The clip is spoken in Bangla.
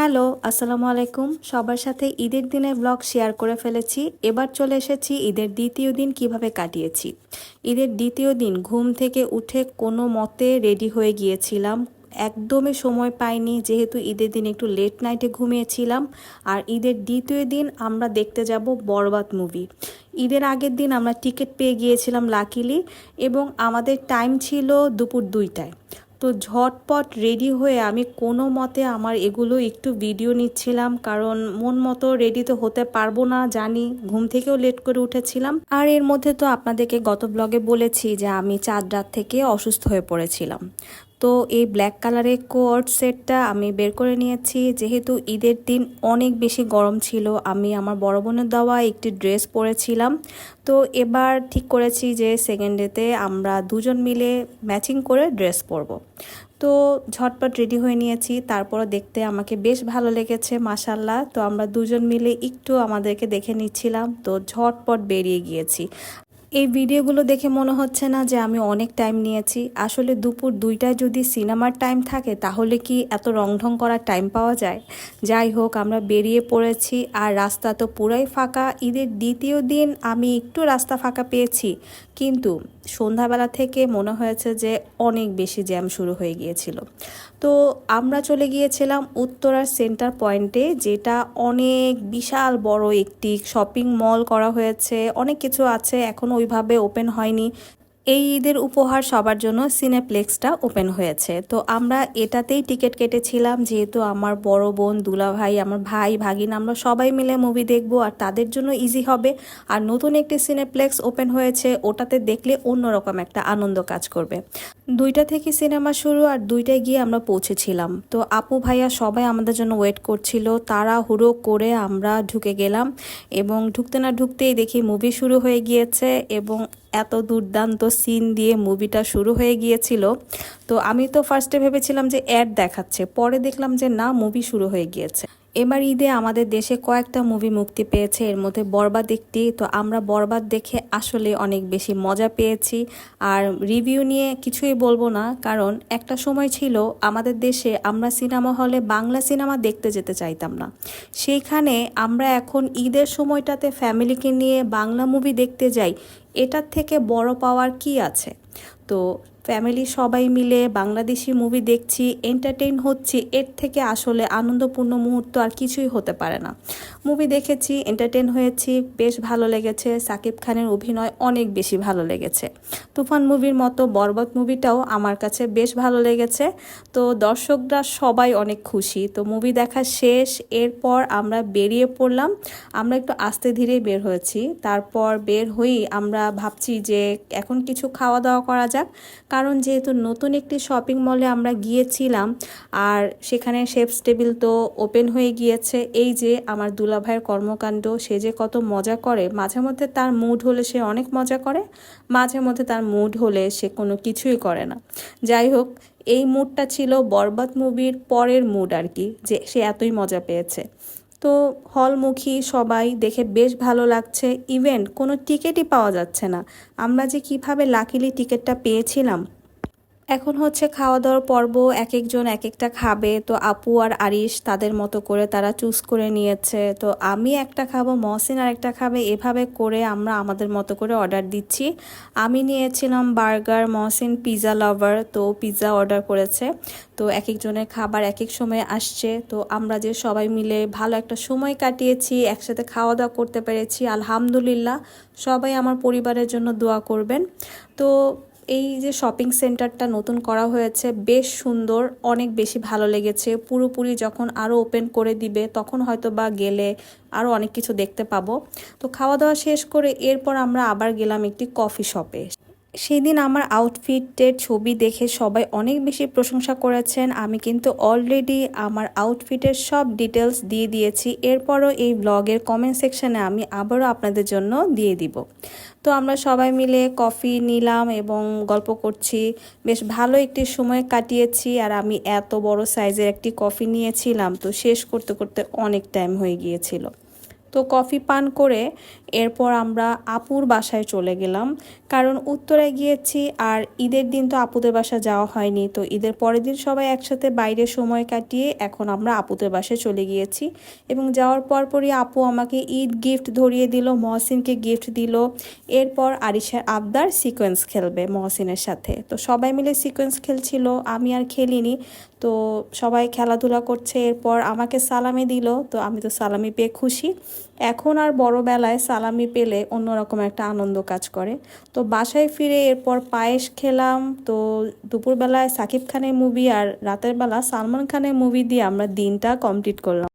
হ্যালো, আসসালামু আলাইকুম। সবার সাথে ঈদের দিনের ব্লগ শেয়ার করে ফেলেছি। এবার চলে এসেছি ঈদের দ্বিতীয় দিন কীভাবে কাটিয়েছি। ঈদের দ্বিতীয় দিন ঘুম থেকে উঠে কোনো মতে রেডি হয়ে গিয়েছিলাম। একদমই সময় পাইনি, যেহেতু ঈদের দিন একটু লেট নাইটে ঘুমিয়েছিলাম। আর ঈদের দ্বিতীয় দিন আমরা দেখতে যাব বরবাদ মুভি ঈদের আগের দিন আমরা টিকিট পেয়ে গিয়েছিলাম লাকিলি এবং আমাদের টাইম ছিল দুপুর দুইটায়। তো ঝটপট রেডি হয়ে আমি কোনো মতে আমার এগুলো একটু ভিডিও নিচ্ছিলাম, কারণ মন মতো রেডি তো হতে পারব না, জানি। ঘুম থেকেও লেট করে উঠেছিলাম। আর এর মধ্যে তো আপনাদেরকে গত ব্লগে বলেছি যে আমি চাঁদ রাত থেকে অসুস্থ হয়ে পড়েছিলাম। তো এই ব্ল্যাক কালারের কোয়ার্ড সেটটা আমি বের করে নিয়েছি। যেহেতু ঈদের দিন অনেক বেশি গরম ছিল, আমি আমার বড় বোনের দেওয়া একটি ড্রেস পরেছিলাম। তো এবার ঠিক করেছি যে সেকেন্ড ডেতে আমরা দুজন মিলে ম্যাচিং করে ড্রেস পরব। তো ঝটপট রেডি হয়ে নিয়েছি, তারপরও দেখতে আমাকে বেশ ভালো লেগেছে মাসাল্লাহ তো আমরা দুজন মিলে একটু আমাদেরকে দেখে নিচ্ছিলাম, তো ঝটপট বেরিয়ে গিয়েছি। এই ভিডিওগুলো দেখে মনে হচ্ছে না যে আমি অনেক টাইম নিয়েছি। আসলে দুপুর দুইটায় যদি সিনেমার টাইম থাকে, তাহলে কি এত রংঢং করার টাইম পাওয়া যায়? যাই হোক, আমরা বেরিয়ে পড়েছি আর রাস্তা তো পুরাই ফাঁকা। ঈদের দ্বিতীয় দিন আমি একটু রাস্তা ফাঁকা পেয়েছি। কিন্তু সন্ধ্যাবেলা থেকে মনে হয়েছে যে অনেক বেশি জ্যাম শুরু হয়ে গিয়েছিল। তো আমরা চলে গিয়েছিলাম উত্তরার সেন্টার পয়েন্টে যেটা অনেক বিশাল বড় একটি শপিং মল করা হয়েছে। অনেক কিছু আছে এখনও ওইভাবে ওপেন হয়নি। এই ঈদের উপহার সবার জন্য সিনেপ্লেক্সটা ওপেন হয়েছে। তো আমরা এটাতেই টিকিট কেটেছিলাম, যেহেতু আমার বড় বোন দুলা ভাই আমার ভাই, ভাগিন, আমরা সবাই মিলে মুভি দেখব আর তাদের জন্য ইজি হবে। আর নতুন একটি সিনেপ্লেক্স ওপেন হয়েছে, ওটাতে দেখলে অন্যরকম একটা আনন্দ কাজ করবে। দুইটা থেকে সিনেমা শুরু আর দুইটায় গিয়ে আমরা পৌঁছেছিলাম। তো আপু ভাইয়া সবাই আমাদের জন্য ওয়েট করছিল। তারা হুড়ো করে আমরা ঢুকে গেলাম এবং ঢুকতে না ঢুকতেই দেখি মুভি শুরু হয়ে গিয়েছে এবং এত দুর্দান্ত সিন দিয়ে মুভিটা শুরু হয়ে গিয়েছিল। তো আমি তো ফার্স্টে ভেবেছিলাম যে অ্যাড দেখাচ্ছে। পরে দেখলাম যে না মুভি শুরু হয়ে গিয়েছে। এবার ঈদে আমাদের দেশে কয়েকটা মুভি মুক্তি পেয়েছে। এর মধ্যে বরবাদ একটি, তো আমরা বরবাদ দেখে আসলে অনেক বেশি মজা পেয়েছি। আর রিভিউ নিয়ে কিছুই বলব না, কারণ একটা সময় ছিল আমাদের দেশে আমরা সিনেমা হলে বাংলা সিনেমা দেখতে যেতে চাইতাম না। সেইখানে আমরা এখন ঈদের সময়টাতে ফ্যামিলিকে নিয়ে বাংলা মুভি দেখতে যাই, এটার থেকে বড় পাওয়ার কি আছে? তো ফ্যামিলি সবাই মিলে বাংলাদেশি মুভি দেখছি এন্টারটেইন হচ্ছি, এর থেকে আসলে আনন্দপূর্ণ মুহূর্ত আর কিছুই হতে পারে না। মুভি দেখেছি এন্টারটেন হয়েছি, বেশ ভালো লেগেছে, সাকিব খানের অভিনয় অনেক বেশি ভালো লেগেছে। তুফান মুভির মতো বরবত মুভিটাও আমার কাছে বেশ ভালো লেগেছে। তো দর্শকরা সবাই অনেক খুশি। তো মুভি দেখা শেষ, এরপর আমরা বেরিয়ে পড়লাম। আমরা একটু আস্তে ধীরে বের হয়েছি। তারপর বের হয়েই আমরা ভাবছি যে এখন কিছু খাওয়া দাওয়া করা যাক। কারণ যেহেতু নতুন একটি শপিং মলে আমরা গিয়েছিলাম, আর সেখানে শেফস টেবিল তো ওপেন হয়ে গিয়েছে। এই যে আমার দুলাভাইয়ের কর্মকাণ্ড, সে যে কত মজা করে, মাঝে মধ্যে তার মুড হলে সে অনেক মজা করে, মাঝে মধ্যে তার মুড হলে সে কোনো কিছুই করে না। যাই হোক, এই মুডটা ছিল বরবাদ মুভির পরের মুড আর কি, যে সে এতই মজা পেয়েছে। তো হলমুখী সবাই দেখে বেশ ভালো লাগছে। ইভেন কোনো টিকিটই পাওয়া যাচ্ছে না। আমরা যে কীভাবে লাকিলি টিকিটটা পেয়েছিলাম। এখন হচ্ছে খাওয়া দাওয়ার পর্ব এক একজন এক একটা খাবে। তো আপু আর আরিশ তাদের মতো করে তারা চুজ করে নিয়েছে। তো আমি একটা খাব, মহসিন আর একটা খাবে। এভাবে করে আমরা আমাদের মতো করে অর্ডার দিচ্ছি। আমি নিয়েছিলাম বার্গার, মহসিন পিৎজা লাভার তো পিৎজা অর্ডার করেছে। তো এক একজনের খাবার এক এক সময় আসছে। তো আমরা যে সবাই মিলে ভালো একটা সময় কাটিয়েছি, একসাথে খাওয়া দাওয়া করতে পেরেছি, আলহামদুলিল্লাহ। সবাই আমার পরিবারের জন্য দোয়া করবেন। তো এই যে শপিং সেন্টারটা নতুন করা হয়েছে, বেশ সুন্দর, অনেক বেশি ভালো লেগেছে। পুরোপুরি যখন আরও ওপেন করে দিবে, তখন হয়তো বা গেলে আরও অনেক কিছু দেখতে পাবো। তো খাওয়া দাওয়া শেষ করে এরপর আমরা আবার গেলাম একটি কফি শপে সেদিন আমার আউটফিটের ছবি দেখে সবাই অনেক বেশি প্রশংসা করেছেন। আমি কিন্তু অলরেডি আমার আউটফিটের সব ডিটেলস দিয়ে দিয়েছি। এরপরও এই ব্লগের কমেন্ট সেকশানে আমি আবারও আপনাদের জন্য দিয়ে দিব। তো আমরা সবাই মিলে কফি নিলাম এবং গল্প করছি। বেশ ভালো একটি সময় কাটিয়েছি আর আমি এত বড় সাইজের একটি কফি নিয়েছিলাম। তো শেষ করতে করতে অনেক টাইম হয়ে গিয়েছিল। তো কফি পান করে এরপর আমরা আপুর বাসায় চলে গেলাম। কারণ উত্তরায় গিয়েছি আর ঈদের দিন তো আপুদের বাসা যাওয়া হয়নি। তো ঈদের পরের দিন সবাই একসাথে বাইরে সময় কাটিয়ে এখন আমরা আপুদের বাসায় চলে গিয়েছি। এবং যাওয়ার পরপরই আপু আমাকে ঈদ গিফট ধরিয়ে দিল, মহসিনকে গিফট দিল। এরপর আরিশার আবদার সিকোয়েন্স খেলবে মহসিনের সাথে। তো সবাই মিলে সিকোয়েন্স খেলছিল, আমি আর খেলিনি। তো সবাই খেলাধুলা করছে, এরপর আমাকে সালামি দিল। তো আমি তো সালামি পেয়ে খুশি। এখন আর বড়বেলায় সালামি পেলে অন্যরকম একটা আনন্দ কাজ করে। তো বাসায় ফিরে এরপর পায়েস খেলাম, তো দুপুরবেলায় সাকিব খানের মুভি আর রাতের বেলা সালমান খানের মুভি দিয়ে আমরা দিনটা কমপ্লিট করলাম।